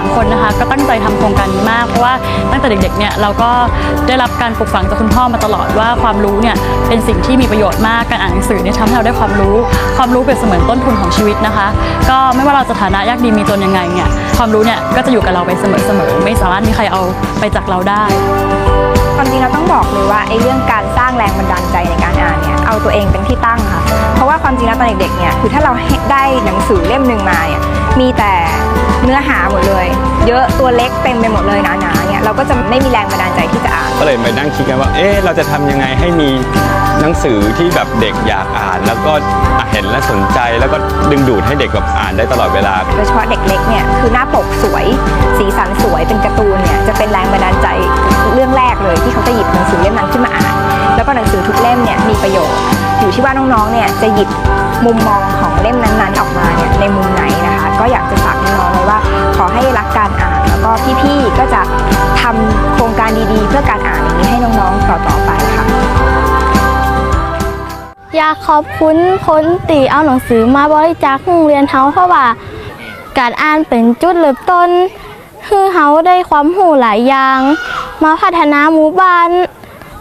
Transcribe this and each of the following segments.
3 คนนะคะ ก็ตั้งใจทำโครงการนี้มาก เพราะว่าตั้งแต่เด็กๆเนี่ยเราก็ได้รับการปลูกฝังจากคุณพ่อมาตลอดว่าความรู้เนี่ยเป็นสิ่งที่มีประโยชน์มากการอ่านหนังสือเนี่ยทำให้เราได้ความรู้ ความรู้เป็นเสมือนต้นทุนของชีวิตนะคะ ก็ไม่ว่าเราจะฐานะยากดีมีจนยังไงเนี่ยความรู้เนี่ยก็จะอยู่กับเราไปเสมอๆไม่สามารถมีใครเอาไปจากเราได้ความจริงเราต้องบอกเลยว่าไอ้เรื่องการสร้างแรงบันดาลใจในการอ่านเนี่ยเอาตัวเองเป็นที่ตั้งค่ะ เพราะว่าความจริงแล้วตอนเด็กๆเนี่ยคือถ้าเราได้หนังสือเล่มหนึ่งมาเนี่ยมีแต่ เนื้อหาหมดเลย เยอะตัวเล็กเต็มไปหมดเลยหนาๆเนี่ยเราก็จะไม่มีแรงบันดาลใจที่จะอ่าน ก็เลยมานั่งคิดกันว่า เอ๊ะ เราจะทำยังไงให้มีหนังสือที่แบบเด็กอยากอ่าน แล้วก็อะเห็นและสนใจ แล้วก็ดึงดูดให้เด็กแบบอ่านได้ตลอดเวลา โดยเฉพาะเด็กเล็กเนี่ยคือหน้าปกสวย สีสันสวยเป็นการ์ตูนเนี่ยจะเป็นแรงบันดาลใจเรื่องแรกเลยที่เขาจะหยิบหนังสือเล่มนั้นขึ้นมาอ่าน แล้วก็หนังสือทุกเล่มเนี่ยมีประโยชน์ อยู่ที่ว่าน้องๆเนี่ยจะหยิบมุมมองของเล่มนั้นๆออกมาเนี่ยในมุมไหน อยากขอบคุณคนตีเอาหนังสือมาบริจาคโรงเรียนเฮาเพราะว่าการอ่านเป็นจุดเริ่มต้นคือเฮาได้ความรู้หลายอย่าง มาพัฒนาหมู่บ้าน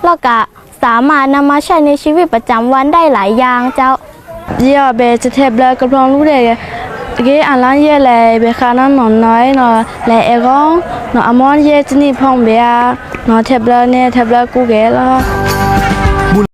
แล้วก็สามารถนำมาใช้ในชีวิตประจำวันได้หลายอย่างเจ้า giờ bé sẽ thèm là cái phong lúc này cái anh lang ye là bé khả năng nó nói nó là e gong nó amon ye chỉ ni phong bé nó thèm là nè thèm là cô ghé là